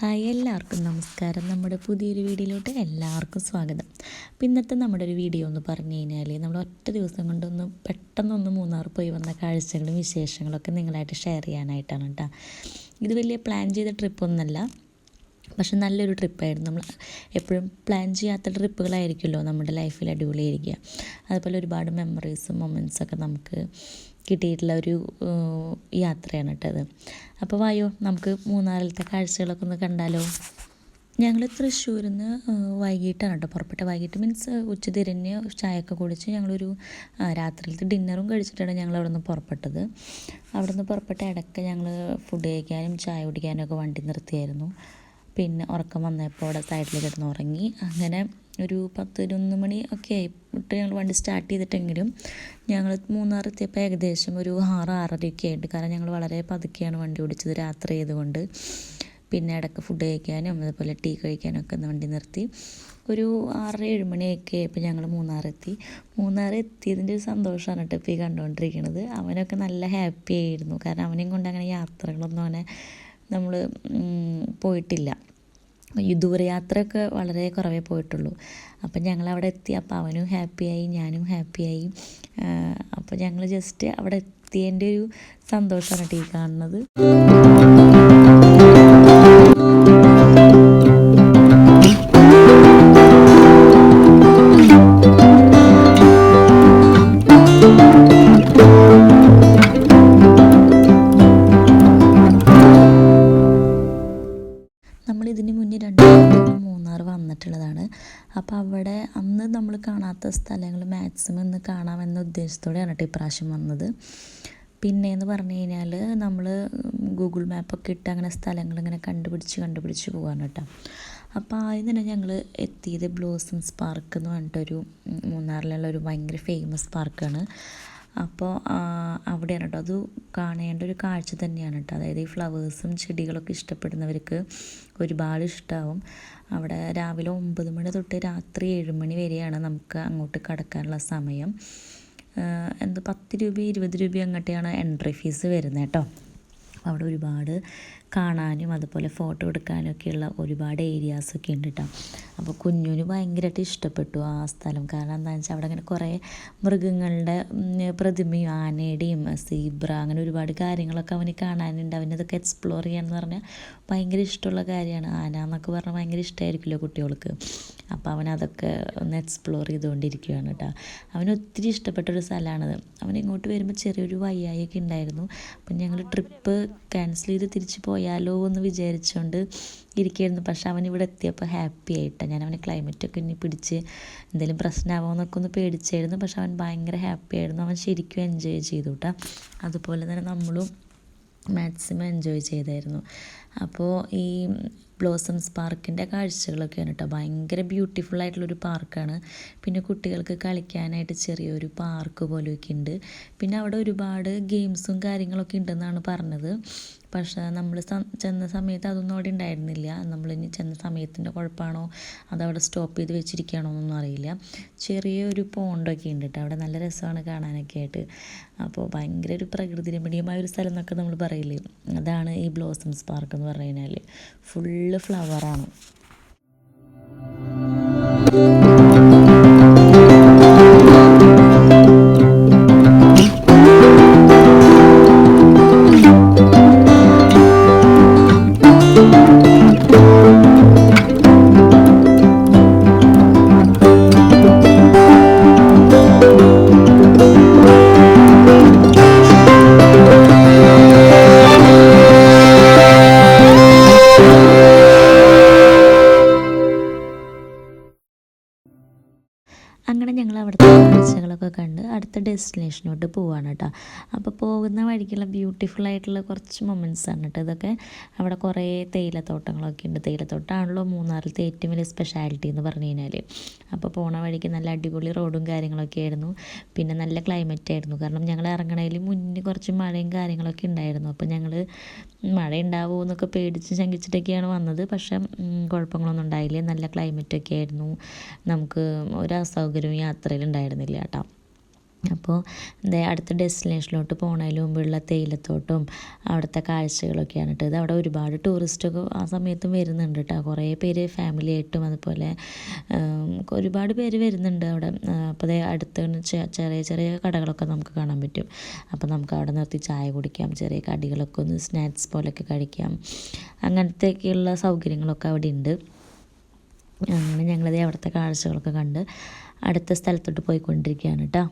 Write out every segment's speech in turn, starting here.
Hi എല്ലാവർക്കും നമസ്കാരം. നമ്മുടെ പുതിയൊരു വീഡിയോയിലോട്ട് എല്ലാവർക്കും സ്വാഗതം. അപ്പം ഇന്നത്തെ നമ്മുടെ ഒരു വീഡിയോ എന്ന് പറഞ്ഞു കഴിഞ്ഞാൽ നമ്മൾ ഒറ്റ ദിവസം കൊണ്ടൊന്ന് പെട്ടെന്നൊന്ന് മൂന്നാർ പോയി വന്ന കാഴ്ചകളും വിശേഷങ്ങളൊക്കെ നിങ്ങളായിട്ട് ഷെയർ ചെയ്യാനായിട്ടാണ് കേട്ടോ ഇത് വലിയ പ്ലാൻ ചെയ്ത ട്രിപ്പൊന്നല്ല പക്ഷെ നല്ലൊരു ട്രിപ്പായിരുന്നു. നമ്മൾ എപ്പോഴും പ്ലാൻ ചെയ്യാത്ത ട്രിപ്പുകളായിരിക്കുമല്ലോ നമ്മുടെ ലൈഫിൽ അടിപൊളിയായിരിക്കുക. അതുപോലെ ഒരുപാട് മെമ്മറീസും മൊമെന്റ്സൊക്കെ നമുക്ക് കിട്ടിയിട്ടുള്ള ഒരു യാത്രയാണ് കേട്ടത് അപ്പോൾ വായോ നമുക്ക് മൂന്നാറിലത്തെ കാഴ്ചകളൊക്കെ ഒന്ന് കണ്ടാലോ? ഞങ്ങൾ തൃശ്ശൂരിൽ നിന്ന് വൈകിട്ടാണ് കേട്ടോ പുറപ്പെട്ട വൈകിട്ട് മീൻസ് ഉച്ച തിരിഞ്ഞ് ചായയൊക്കെ കുടിച്ച് ഞങ്ങളൊരു രാത്രിയിലത്തെ ഡിന്നറും കഴിച്ചിട്ടാണ് ഞങ്ങൾ അവിടെ നിന്ന് പുറപ്പെട്ടത്. അവിടെ നിന്ന് പുറപ്പെട്ട ഇടയ്ക്ക് ഞങ്ങൾ ഫുഡ് കഴിക്കാനും ചായ കുടിക്കാനും ഒക്കെ വണ്ടി നിർത്തിയായിരുന്നു. പിന്നെ ഉറക്കം വന്നപ്പോൾ അവിടെ സൈഡിൽ കിടന്ന് ഉറങ്ങി അങ്ങനെ ഒരു പത്ത് ഇരുപത്തൊന്ന് മണി ഒക്കെ ആയിട്ട് ഞങ്ങൾ വണ്ടി സ്റ്റാർട്ട് ചെയ്തിട്ടെങ്കിലും ഞങ്ങൾ മൂന്നാർ എത്തിയപ്പോൾ ഏകദേശം ഒരു ആറ് ആറരയൊക്കെ ആയിട്ട്. കാരണം ഞങ്ങൾ വളരെ പതുക്കെയാണ് വണ്ടി ഓടിച്ചത് രാത്രി ആയതുകൊണ്ട്. പിന്നെ ഇടയ്ക്ക് ഫുഡ് കഴിക്കാനും അതുപോലെ ടീ കഴിക്കാനും ഒക്കെ വണ്ടി നിർത്തി. ഒരു ആറര ഏഴ് മണിയൊക്കെ ആയപ്പോൾ ഞങ്ങൾ മൂന്നാറെത്തി മൂന്നാർ എത്തിയതിന്റെ ഒരു സന്തോഷമാണ് കേട്ടോ ഇപ്പോൾ ഈ കണ്ടുകൊണ്ടിരിക്കുന്നത് അവനൊക്കെ നല്ല ഹാപ്പി ആയിരുന്നു. കാരണം അവനെയും കൊണ്ട് അങ്ങനെ യാത്രകളൊന്നും അങ്ങനെ നമ്മൾ പോയിട്ടില്ല. ദൂരയാത്രയൊക്കെ വളരെ കുറവേ പോയിട്ടുള്ളൂ. അപ്പം ഞങ്ങൾ അവിടെ എത്തി. അപ്പോൾ അവനും ഹാപ്പിയായി ഞാനും ഹാപ്പിയായി. അപ്പോൾ ഞങ്ങൾ ജസ്റ്റ് അവിടെ എത്തിയതിന്റെ ഒരു സന്തോഷമാണ് ടീ കാണുന്നത്. ഉദ്ദേശത്തോടെയാണ് കേട്ടോ ഇപ്രാവശ്യം വന്നത്. പിന്നെ എന്ന് പറഞ്ഞു കഴിഞ്ഞാൽ നമ്മൾ ഗൂഗിൾ മാപ്പൊക്കെ ഇട്ട് അങ്ങനെ സ്ഥലങ്ങൾ ഇങ്ങനെ കണ്ടുപിടിച്ച് കണ്ടുപിടിച്ച് പോകാണ് കേട്ടോ. അപ്പോൾ ആദ്യം തന്നെ ഞങ്ങൾ എത്തിയത് ബ്ലോസംസ് പാർക്ക് എന്ന് പറഞ്ഞിട്ടൊരു മൂന്നാറിലുള്ള ഒരു ഭയങ്കര ഫേമസ് പാർക്കാണ് അപ്പോൾ അവിടെയാണ് കേട്ടോ. അത് കാണേണ്ട ഒരു കാഴ്ച തന്നെയാണ് കേട്ടോ. അതായത് ഈ ഫ്ലവേഴ്സും ചെടികളൊക്കെ ഇഷ്ടപ്പെടുന്നവർക്ക് ഒരുപാട് ഇഷ്ടമാവും അവിടെ രാവിലെ ഒമ്പത് മണി തൊട്ട് രാത്രി ഏഴ് മണി വരെയാണ് നമുക്ക് അങ്ങോട്ട് കടക്കാനുള്ള സമയം. എന്ത് പത്ത് രൂപ ഇരുപത് രൂപ അങ്ങോട്ടെയാണ് എൻട്രി ഫീസ് വരുന്നത് കേട്ടോ. അവിടെ ഒരുപാട് കാണാനും അതുപോലെ ഫോട്ടോ എടുക്കാനും ഒക്കെയുള്ള ഒരുപാട് ഏരിയാസൊക്കെ ഉണ്ട് കേട്ടോ അപ്പോൾ കുഞ്ഞുന് ഭയങ്കരമായിട്ട് ഇഷ്ടപ്പെട്ടു ആ സ്ഥലം. കാരണം എന്താണെന്ന് വെച്ചാൽ അവിടെ അങ്ങനെ കുറേ മൃഗങ്ങളുടെ പ്രതിമയും ആനയുടെയും സീബ്ര അങ്ങനെ ഒരുപാട് കാര്യങ്ങളൊക്കെ അവന് കാണാനുണ്ട്. അവനതൊക്കെ എക്സ്പ്ലോർ ചെയ്യാന്ന് പറഞ്ഞാൽ ഭയങ്കര ഇഷ്ടമുള്ള കാര്യമാണ്. ആന എന്നൊക്കെ പറഞ്ഞാൽ ഭയങ്കര ഇഷ്ടമായിരിക്കുമല്ലോ കുട്ടികൾക്ക്? അപ്പോൾ അവൻ അതൊക്കെ ഒന്ന് എക്സ്പ്ലോർ ചെയ്തുകൊണ്ടിരിക്കുകയാണ് കേട്ടോ അവന് ഒത്തിരി ഇഷ്ടപ്പെട്ട ഒരു സ്ഥലമാണത് അവൻ ഇങ്ങോട്ട് വരുമ്പോൾ ചെറിയൊരു വയ്യായൊക്കെ ഉണ്ടായിരുന്നു. അപ്പം ഞങ്ങൾ ട്രിപ്പ് ക്യാൻസൽ ചെയ്ത് തിരിച്ച് പോയാലോ എന്ന് വിചാരിച്ചുകൊണ്ട് ഇരിക്കുകയായിരുന്നു പക്ഷെ അവൻ ഇവിടെ എത്തിയപ്പോൾ ഹാപ്പി ആയിട്ടാണ് ഞാൻ അവനെ ക്ലൈമറ്റൊക്കെ ഇനി പിടിച്ച് എന്തെങ്കിലും പ്രശ്നമാവോ എന്നൊക്കെ ഒന്ന് പേടിച്ചായിരുന്നു. പക്ഷെ അവൻ ഭയങ്കര ഹാപ്പി ആയിരുന്നു. അവൻ ശരിക്കും എൻജോയ് ചെയ്തു കേട്ടോ അതുപോലെ തന്നെ നമ്മളും മാക്സിമം എൻജോയ് ചെയ്തായിരുന്നു. അപ്പോൾ ഈ ബ്ലോസംസ് പാർക്കിന്റെ കാഴ്ചകളൊക്കെയാണ് കേട്ടോ ഭയങ്കര ബ്യൂട്ടിഫുൾ ആയിട്ടുള്ളൊരു പാർക്കാണ് പിന്നെ കുട്ടികൾക്ക് കളിക്കാനായിട്ട് ചെറിയൊരു പാർക്ക് പോലെയൊക്കെ ഉണ്ട് പിന്നെ അവിടെ ഒരുപാട് ഗെയിംസും കാര്യങ്ങളൊക്കെ ഉണ്ടെന്നാണ് പറഞ്ഞത്. പക്ഷേ നമ്മൾ ചെന്ന സമയത്ത് അതൊന്നും അവിടെ ഉണ്ടായിരുന്നില്ല. നമ്മൾ നമ്മളിനി ചെന്ന സമയത്തിന്റെ കുഴപ്പമാണോ? അതവിടെ സ്റ്റോപ്പ് ചെയ്ത് വെച്ചിരിക്കുകയാണോ എന്നൊന്നും അറിയില്ല. ചെറിയൊരു പോണ്ടൊക്കെ ഉണ്ട് കേട്ടോ. അവിടെ നല്ല രസമാണ് കാണാനൊക്കെ ആയിട്ട്. അപ്പോൾ ഭയങ്കര ഒരു പ്രകൃതി രമണീയമായ ഒരു സ്ഥലം എന്നൊക്കെ നമ്മൾ പറയില്ലേ? അതാണ് ഈ ബ്ലോസംസ് പാർക്ക് എന്ന് പറഞ്ഞു കഴിഞ്ഞാൽ ഫുള്ള് ഫ്ലവറാണ്. അങ്ങനെ ഞങ്ങൾ അവിടുത്തെ കാഴ്ചകളൊക്കെ കണ്ട് അടുത്ത ഡെസ്റ്റിനേഷനോട്ട് പോവാണ് കേട്ടോ. അപ്പോൾ പോകുന്ന വഴിക്കുള്ള ബ്യൂട്ടിഫുൾ ആയിട്ടുള്ള കുറച്ച് മൊമെന്റ്സ് ആണ് കേട്ടോ ഇതൊക്കെ. അവിടെ കുറേ തേയിലത്തോട്ടങ്ങളൊക്കെ ഉണ്ട്. തേയിലത്തോട്ടമാണല്ലോ മൂന്നാറിലത്തെ ഏറ്റവും വലിയ സ്പെഷ്യാലിറ്റി എന്ന് പറഞ്ഞു കഴിഞ്ഞാൽ അപ്പോൾ പോണ വഴിക്ക് നല്ല അടിപൊളി റോഡും കാര്യങ്ങളൊക്കെ ആയിരുന്നു. പിന്നെ നല്ല ക്ലൈമറ്റ് ആയിരുന്നു. കാരണം ഞങ്ങൾ ഇറങ്ങണതിൽ മുന്നേ കുറച്ച് മഴയും കാര്യങ്ങളൊക്കെ ഉണ്ടായിരുന്നു. അപ്പോൾ ഞങ്ങൾ മഴ ഉണ്ടാവുമോ എന്നൊക്കെ പേടിച്ച് ശങ്കിച്ചിട്ടൊക്കെയാണ് വന്നത്. പക്ഷേ കുഴപ്പങ്ങളൊന്നും ഉണ്ടായില്ല. നല്ല ക്ലൈമറ്റൊക്കെ ആയിരുന്നു. നമുക്ക് ഒരു അസൗകര്യവും യാത്രയിൽ ഉണ്ടായിരുന്നില്ല കേട്ടോ. അപ്പോൾ അടുത്ത ഡെസ്റ്റിനേഷനിലോട്ട് പോണതിന് മുമ്പുള്ള തേയിലത്തോട്ടവും അവിടുത്തെ കാഴ്ചകളൊക്കെയാണ് കേട്ടോ. ഇത് അവിടെ ഒരുപാട് ടൂറിസ്റ്റൊക്കെ ആ സമയത്തും വരുന്നുണ്ട് കേട്ടോ. കുറേ പേര് ഫാമിലി ആയിട്ടും അതുപോലെ ഒരുപാട് പേര് വരുന്നുണ്ട് അവിടെ. അപ്പോൾ അടുത്ത് ചെറിയ ചെറിയ കടകളൊക്കെ നമുക്ക് കാണാൻ പറ്റും. അപ്പോൾ നമുക്ക് അവിടെ നിർത്തി ചായ കുടിക്കാം ചെറിയ കടികളൊക്കെ ഒന്ന് സ്നാക്സ് പോലെയൊക്കെ കഴിക്കാം. അങ്ങനത്തെയൊക്കെയുള്ള സൗകര്യങ്ങളൊക്കെ അവിടെ ഉണ്ട്. അങ്ങനെ ഞങ്ങളത് അവിടുത്തെ കാഴ്ചകളൊക്കെ കണ്ട് അടുത്ത സ്ഥലത്തോട്ട് പോയിക്കൊണ്ടിരിക്കുകയാണ് കേട്ടോ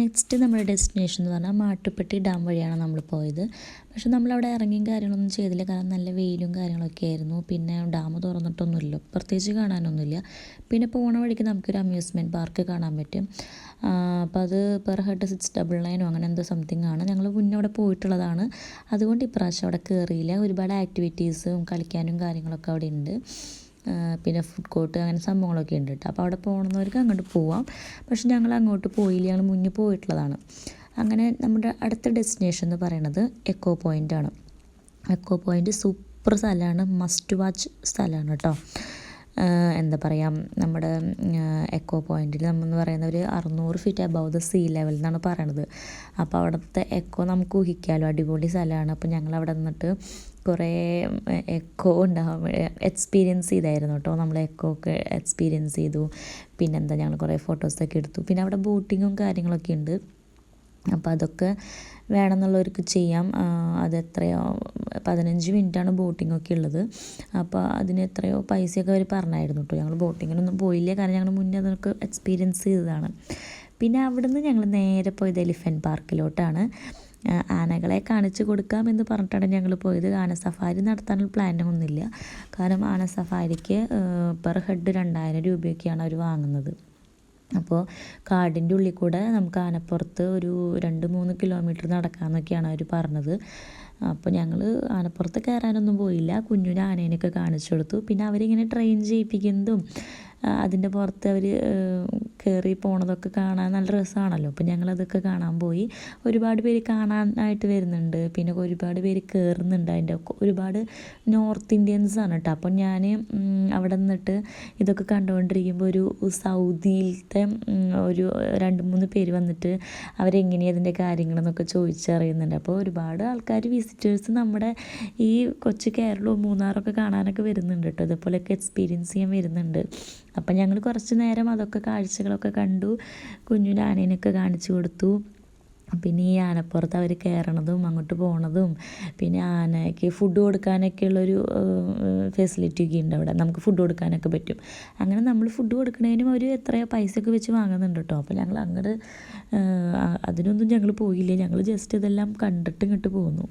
നെക്സ്റ്റ് നമ്മുടെ ഡെസ്റ്റിനേഷൻ എന്ന് പറഞ്ഞാൽ മാട്ടുപ്പെട്ടി ഡാം വഴിയാണ് നമ്മൾ പോയത്. പക്ഷെ നമ്മളവിടെ ഇറങ്ങിയും കാര്യങ്ങളൊന്നും ചെയ്തില്ല. കാരണം നല്ല വെയിലും കാര്യങ്ങളൊക്കെ ആയിരുന്നു. പിന്നെ ഡാം തുറന്നിട്ടൊന്നുമില്ല. പ്രത്യേകിച്ച് കാണാനൊന്നുമില്ല. പിന്നെ പോണ വഴിക്ക് നമുക്കൊരു അമ്യൂസ്മെന്റ് പാർക്ക് കാണാൻ പറ്റും. അപ്പോൾ അത് പെർ ഹെഡ് സിക്സ് ഡബിൾ നയനോ അങ്ങനെ എന്തോ സംതിങ് ആണ്. ഞങ്ങൾ മുന്നേ അവിടെ പോയിട്ടുള്ളതാണ്. അതുകൊണ്ട് ഇപ്രാവശ്യം അവിടെ കയറിയില്ല ഒരുപാട് ആക്ടിവിറ്റീസും കളിക്കാനും കാര്യങ്ങളൊക്കെ അവിടെ ഉണ്ട് പിന്നെ ഫുഡ് കോർട്ട് അങ്ങനെ സംഭവങ്ങളൊക്കെ ഉണ്ട് കേട്ടോ അപ്പോൾ അവിടെ പോകണമെന്നവർക്ക് അങ്ങോട്ട് പോവാം. പക്ഷെ ഞങ്ങൾ അങ്ങോട്ട് പോയില്ല. ഞങ്ങൾ മുന്നേ പോയിട്ടുള്ളതാണ്. അങ്ങനെ നമ്മുടെ അടുത്ത ഡെസ്റ്റിനേഷൻ എന്ന് പറയുന്നത് എക്കോ പോയിന്റ് ആണ്. എക്കോ പോയിന്റ് സൂപ്പർ സ്ഥലമാണ് മസ്റ്റ് വാച്ച് സ്ഥലമാണ് കേട്ടോ എന്താ പറയുക നമ്മുടെ എക്കോ പോയിന്റിൽ നമ്മളെന്ന് പറയുന്ന ഒരു അറുന്നൂറ് feet above the sea level എന്നാണ് പറയണത്. അപ്പോൾ അവിടുത്തെ എക്കോ നമുക്ക് ഊഹിക്കാമല്ലോ അടിപൊളി സ്ഥലമാണ് അപ്പോൾ ഞങ്ങൾ അവിടെ നിന്നിട്ട് കുറേ എക്കോ ഉണ്ടാവാൻ എക്സ്പീരിയൻസ് ചെയ്തായിരുന്നു കേട്ടോ നമ്മൾ എക്കോ ഒക്കെ എക്സ്പീരിയൻസ് ചെയ്തു. പിന്നെന്താ ഞങ്ങൾ കുറേ ഫോട്ടോസൊക്കെ എടുത്തു. പിന്നെ അവിടെ ബോട്ടിങ്ങും കാര്യങ്ങളൊക്കെ ഉണ്ട്. അപ്പോൾ അതൊക്കെ വേണമെന്നുള്ളവർക്ക് ചെയ്യാം. അത് എത്രയോ പതിനഞ്ച് മിനിറ്റാണ് ബോട്ടിങ്ങൊക്കെ ഉള്ളത്. അപ്പോൾ അതിന് എത്രയോ പൈസയൊക്കെ അവർ പറഞ്ഞായിരുന്നു കേട്ടോ ഞങ്ങൾ ബോട്ടിങ്ങിനൊന്നും പോയില്ല. കാരണം ഞങ്ങൾ മുന്നേ അതൊക്കെ എക്സ്പീരിയൻസ് ചെയ്തതാണ്. പിന്നെ അവിടുന്ന് ഞങ്ങൾ നേരെ പോയത് എലിഫന്റ് പാർക്കിലോട്ടാണ്. ആനകളെ കാണിച്ചു കൊടുക്കാമെന്ന് പറഞ്ഞിട്ടാണ് ഞങ്ങൾ പോയത്. ആന സഫാരി നടത്താനുള്ള പ്ലാനൊന്നുമില്ല കാരണം ആന സഫാരിക്ക് പെർ ഹെഡ് രണ്ടായിരം രൂപയൊക്കെയാണ് അവർ വാങ്ങുന്നത്. അപ്പോൾ കാടിന്റെ ഉള്ളിൽ കൂടെ നമുക്ക് ആനപ്പുറത്ത് ഒരു രണ്ട് മൂന്ന് കിലോമീറ്റർ നടക്കാമെന്നൊക്കെയാണ് അവർ പറഞ്ഞത്. അപ്പോൾ ഞങ്ങൾ ആനപ്പുറത്ത് കയറാനൊന്നും പോയില്ല. കുഞ്ഞുന് കാണിച്ചു കൊടുത്തു. പിന്നെ അവരിങ്ങനെ ട്രെയിൻ ചെയ്യിപ്പിക്കുന്നതും അതിന്റെ പുറത്ത് അവർ കയറി പോണതൊക്കെ കാണാൻ നല്ല രസമാണല്ലോ അപ്പോൾ ഞങ്ങളതൊക്കെ കാണാൻ പോയി. ഒരുപാട് പേര് കാണാനായിട്ട് വരുന്നുണ്ട്. പിന്നെ ഒരുപാട് പേര് കയറുന്നുണ്ട് അതിന്റെ ഒരുപാട് നോർത്ത് ഇന്ത്യൻസ് ആണ് കേട്ടോ അപ്പം ഞാൻ അവിടെ നിന്നിട്ട് ഇതൊക്കെ കണ്ടുകൊണ്ടിരിക്കുമ്പോൾ ഒരു സൗദിയിലത്തെ ഒരു രണ്ട് മൂന്ന് പേര് വന്നിട്ട് അവരെങ്ങനെയാണ് അതിന്റെ കാര്യങ്ങളെന്നൊക്കെ ചോദിച്ചറിയുന്നുണ്ട്. അപ്പോൾ ഒരുപാട് ആൾക്കാർ വിസിറ്റേഴ്സ് നമ്മുടെ ഈ കൊച്ചു കേരളവും മൂന്നാറൊക്കെ കാണാനൊക്കെ വരുന്നുണ്ട് കേട്ടോ ഇതുപോലെയൊക്കെ എക്സ്പീരിയൻസ് ചെയ്യാൻ വരുന്നുണ്ട്. അപ്പം ഞങ്ങൾ കുറച്ച് നേരം അതൊക്കെ കാഴ്ചകളൊക്കെ കണ്ടു. കുഞ്ഞിന്റെ ആനേനൊക്കെ കാണിച്ചു കൊടുത്തു. പിന്നെ ഈ ആനപ്പുറത്ത് അവർ കയറണതും അങ്ങോട്ട് പോണതും പിന്നെ ആനയ്ക്ക് ഫുഡ് കൊടുക്കാനൊക്കെ ഉള്ളൊരു ഫെസിലിറ്റി ഒക്കെ ഉണ്ട് അവിടെ. നമുക്ക് ഫുഡ് കൊടുക്കാനൊക്കെ പറ്റും. അങ്ങനെ നമ്മൾ ഫുഡ് കൊടുക്കുന്നതിനും അവർ എത്രയോ പൈസയൊക്കെ വെച്ച് വാങ്ങുന്നുണ്ട് കേട്ടോ. അപ്പോൾ ഞങ്ങൾ അങ്ങോട്ട് അതിനൊന്നും ഞങ്ങൾ പോയില്ല. ഞങ്ങൾ ജസ്റ്റ് ഇതെല്ലാം കണ്ടിട്ട് ഇങ്ങോട്ട് പോന്നു.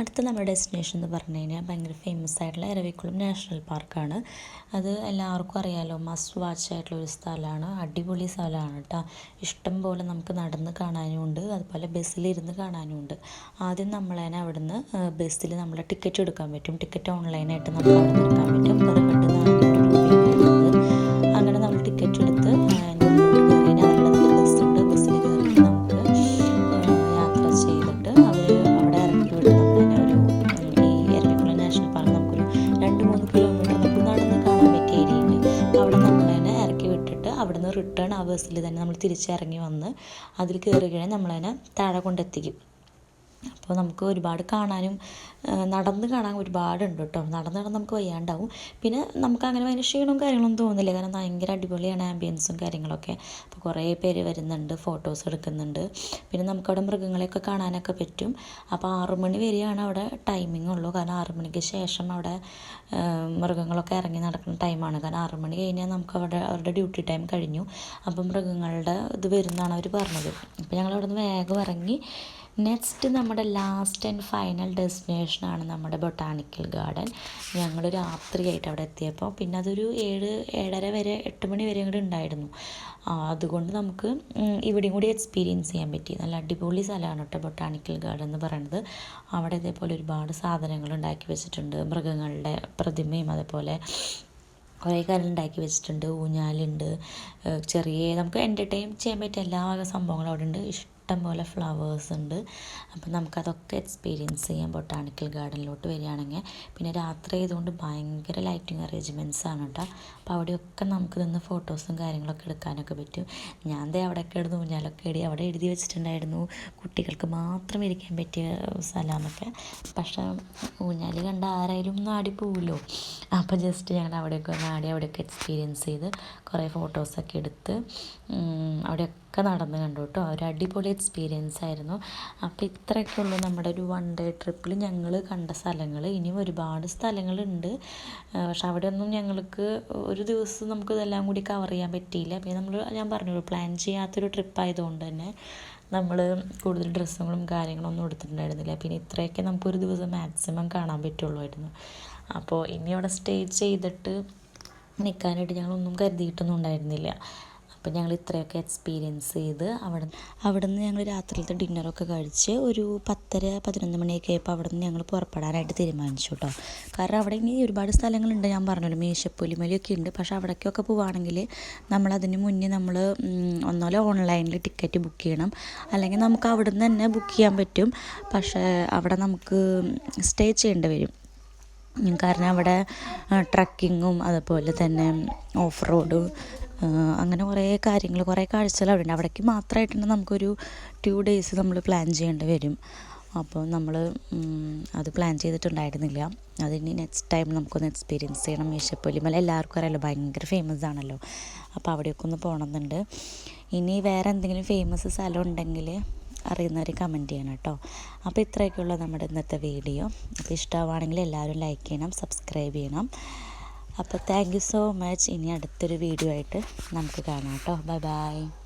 അടുത്ത നമ്മുടെ ഡെസ്റ്റിനേഷൻ എന്ന് പറഞ്ഞു കഴിഞ്ഞാൽ ഭയങ്കര ഫേമസ് ആയിട്ടുള്ള എരവിക്കുളം നാഷണൽ പാർക്കാണ് അത് എല്ലാവർക്കും അറിയാലോ മസ്റ്റ് വാച്ച് ആയിട്ടുള്ള ഒരു സ്ഥലമാണ്. അടിപൊളി സ്ഥലമാണ് കേട്ടോ. ഇഷ്ടം പോലെ നമുക്ക് നടന്ന് കാണാനും ഉണ്ട്. അതുപോലെ ബസ്സിലിരുന്ന് കാണാനും ഉണ്ട്. ആദ്യം നമ്മൾ തന്നെ അവിടുന്ന് ബസ്സിൽ നമ്മളെ ടിക്കറ്റ് എടുക്കാൻ പറ്റും. ടിക്കറ്റ് ഓൺലൈനായിട്ട് നമുക്ക് അവിടെ എടുക്കാൻ പറ്റും. പെർ ഹെഡ് റിട്ടേൺ അവേഴ്സിൽ തന്നെ നമ്മൾ തിരിച്ചിറങ്ങി വന്ന് അതിൽ കയറി കഴിഞ്ഞാൽ നമ്മളതിനെ താഴെ കൊണ്ടെത്തിക്കും. അപ്പോൾ നമുക്ക് ഒരുപാട് കാണാനും നടന്ന് കാണാൻ ഒരുപാടുണ്ട് കേട്ടോ. നടന്ന് നടന്ന് നമുക്ക് വയ്യാണ്ടാവും. പിന്നെ നമുക്ക് അങ്ങനെ ഭയങ്കര ക്ഷീണവും കാര്യങ്ങളൊന്നും തോന്നുന്നില്ല. കാരണം ഭയങ്കര അടിപൊളിയാണ് ആംബിയൻസും കാര്യങ്ങളൊക്കെ. അപ്പോൾ കുറേ പേര് വരുന്നുണ്ട് ഫോട്ടോസ് എടുക്കുന്നുണ്ട്. പിന്നെ നമുക്കവിടെ മൃഗങ്ങളെയൊക്കെ കാണാനൊക്കെ പറ്റും. അപ്പോൾ ആറു മണി വരെയാണ് അവിടെ ടൈമിംഗ് ഉള്ളൂ. കാരണം ആറു മണിക്ക് ശേഷം അവിടെ മൃഗങ്ങളൊക്കെ ഇറങ്ങി നടക്കുന്ന ടൈമാണ് കാരണം ആറു മണി കഴിഞ്ഞാൽ നമുക്ക് അവിടെ അവരുടെ ഡ്യൂട്ടി ടൈം കഴിഞ്ഞു. അപ്പം മൃഗങ്ങളുടെ ഇത് വരുന്നതാണ് അവർ പറഞ്ഞത്. അപ്പോൾ ഞങ്ങൾ അവിടെ നിന്ന് വേഗം ഇറങ്ങി നെക്സ്റ്റ് നമ്മുടെ ലാസ്റ്റ് ആൻഡ് ഫൈനൽ ഡെസ്റ്റിനേഷനാണ് നമ്മുടെ ബൊട്ടാണിക്കൽ ഗാർഡൻ ഞങ്ങൾ രാത്രിയായിട്ട് അവിടെ എത്തിയപ്പോൾ പിന്നെ അതൊരു ഏഴ് ഏഴര വരെ എട്ട് മണി വരെ കൂടെ ഉണ്ടായിരുന്നു. അതുകൊണ്ട് നമുക്ക് ഇവിടെയും കൂടി എക്സ്പീരിയൻസ് ചെയ്യാൻ പറ്റി. നല്ല അടിപൊളി സ്ഥലമാണ് കേട്ടോ ബൊട്ടാണിക്കൽ ഗാർഡൻ എന്ന് പറയുന്നത് അവിടെ ഇതേപോലെ ഒരുപാട് സാധനങ്ങൾ ഉണ്ടാക്കി വെച്ചിട്ടുണ്ട്. മൃഗങ്ങളുടെ പ്രതിമയും അതേപോലെ കുറേ കാര്യം ഉണ്ടാക്കി വെച്ചിട്ടുണ്ട്. ഊഞ്ഞാലുണ്ട്. ചെറിയ നമുക്ക് എന്റർടൈൻ ചെയ്യാൻ പറ്റിയ എല്ലാ സംഭവങ്ങളും അവിടെ ഉണ്ട് ഇഷ്ടം പോലെ ഫ്ലവേഴ്സ് ഉണ്ട്. അപ്പം നമുക്കതൊക്കെ എക്സ്പീരിയൻസ് ചെയ്യാം ബൊട്ടാണിക്കൽ ഗാർഡനിലോട്ട് വരികയാണെങ്കിൽ. പിന്നെ രാത്രി ആയതുകൊണ്ട് ഭയങ്കര ലൈറ്റിംഗ് അറേഞ്ച്മെന്റ്സ് ആണ് കേട്ടോ അപ്പോൾ അവിടെയൊക്കെ നമുക്ക് നിന്ന് ഫോട്ടോസും കാര്യങ്ങളൊക്കെ എടുക്കാനൊക്കെ പറ്റും. ഞാൻ ദേ അവിടെയൊക്കെ ഇടുന്നു ഊഞ്ഞാലൊക്കെ ഇടി അവിടെ എഴുതി വെച്ചിട്ടുണ്ടായിരുന്നു. കുട്ടികൾക്ക് മാത്രം ഇരിക്കാൻ പറ്റിയ സ്ഥലമൊക്കെ. പക്ഷേ ഊഞ്ഞാൽ കണ്ട ആരായാലും ഒന്ന് ആടി പോവുമല്ലോ അപ്പോൾ ജസ്റ്റ് ഞങ്ങൾ അവിടെയൊക്കെ ഒന്ന് ആടി അവിടെയൊക്കെ എക്സ്പീരിയൻസ് ചെയ്ത് കുറേ ഫോട്ടോസൊക്കെ എടുത്ത് ഉം, അവിടെയൊക്കെ നടന്ന് കണ്ടു കേട്ടോ. ഒരു അടിപൊളി എക്സ്പീരിയൻസ് ആയിരുന്നു. അപ്പോൾ ഇത്രയൊക്കെ ഉള്ളൂ നമ്മുടെ ഒരു വൺ ഡേ ട്രിപ്പിൽ ഞങ്ങൾ കണ്ട സ്ഥലങ്ങൾ ഇനിയും ഒരുപാട് സ്ഥലങ്ങളുണ്ട്. പക്ഷെ അവിടെയൊന്നും ഞങ്ങൾക്ക് ഒരു ദിവസം നമുക്ക് ഇതെല്ലാം കൂടി കവർ ചെയ്യാൻ പറ്റിയില്ല. പിന്നെ നമ്മൾ ഞാൻ പറഞ്ഞു പ്ലാൻ ചെയ്യാത്തൊരു ട്രിപ്പ് ആയതുകൊണ്ട് തന്നെ നമ്മൾ കൂടുതൽ ഡ്രസ്സുകളും കാര്യങ്ങളും ഒന്നും എടുത്തിട്ടുണ്ടായിരുന്നില്ല. പിന്നെ ഇത്രയൊക്കെ നമുക്കൊരു ദിവസം മാക്സിമം കാണാൻ പറ്റുള്ളൂ അപ്പോൾ ഇനി അവിടെ സ്റ്റേ ചെയ്തിട്ട് നിൽക്കാനായിട്ട് ഞങ്ങളൊന്നും കരുതിയിട്ടൊന്നും ഉണ്ടായിരുന്നില്ല. അപ്പം ഞങ്ങൾ ഇത്രയൊക്കെ എക്സ്പീരിയൻസ് ചെയ്ത് അവിടെ അവിടെ നിന്ന് ഞങ്ങൾ രാത്രിയിലത്തെ ഡിന്നറൊക്കെ കഴിച്ച് ഒരു പത്തര പതിനൊന്ന് മണിയൊക്കെ ആയപ്പോൾ അവിടെ നിന്ന് ഞങ്ങൾ പുറപ്പെടാനായിട്ട് തീരുമാനിച്ചു കേട്ടോ കാരണം അവിടെ ഇനി ഒരുപാട് സ്ഥലങ്ങളുണ്ട്. ഞാൻ പറഞ്ഞല്ലോ മീശപ്പുലിമലയൊക്കെ ഉണ്ട്. പക്ഷേ അവിടേക്കൊക്കെ പോവുകയാണെങ്കിൽ നമ്മളതിന് മുന്നേ നമ്മൾ ഒന്നോലെ ഓൺലൈനിൽ ടിക്കറ്റ് ബുക്ക് ചെയ്യണം. അല്ലെങ്കിൽ നമുക്ക് അവിടെ നിന്ന് തന്നെ ബുക്ക് ചെയ്യാൻ പറ്റും. പക്ഷേ അവിടെ നമുക്ക് സ്റ്റേ ചെയ്യേണ്ടി വരും. കാരണം അവിടെ ട്രക്കിങ്ങും അതുപോലെ തന്നെ ഓഫ് റോഡും അങ്ങനെ കുറേ കാര്യങ്ങൾ കുറേ കാഴ്ചകൾ അവിടെ ഉണ്ട് അവിടേക്ക് മാത്രമായിട്ട് നമുക്കൊരു ടു ഡേയ്സ് നമ്മൾ പ്ലാൻ ചെയ്യേണ്ടി വരും. അപ്പോൾ നമ്മൾ അത് പ്ലാൻ ചെയ്തിട്ടുണ്ടായിരുന്നില്ല. അതിനി നെക്സ്റ്റ് ടൈം നമുക്കൊന്ന് എക്സ്പീരിയൻസ് ചെയ്യണം. മീശപ്പൊലിമല എല്ലാവർക്കും അറിയാലോ ഭയങ്കര ഫേമസ് ആണല്ലോ. അപ്പോൾ അവിടെയൊക്കെ ഒന്ന് പോകണമെന്നുണ്ട്. ഇനി വേറെ എന്തെങ്കിലും ഫേമസ് സ്ഥലം ഉണ്ടെങ്കിൽ അറിയുന്നവർ കമന്റ് ചെയ്യണം കേട്ടോ. അപ്പോൾ ഇത്രയൊക്കെയുള്ള നമ്മുടെ ഇന്നത്തെ വീഡിയോ അപ്പോൾ ഇഷ്ടമാണെങ്കിൽ എല്ലാവരും ലൈക്ക് ചെയ്യണം സബ്സ്ക്രൈബ് ചെയ്യണം. അപ്പോൾ താങ്ക് യു സോ മച്ച് ഇനി അടുത്തൊരു വീഡിയോ ആയിട്ട് നമുക്ക് കാണാം കേട്ടോ. Bye bye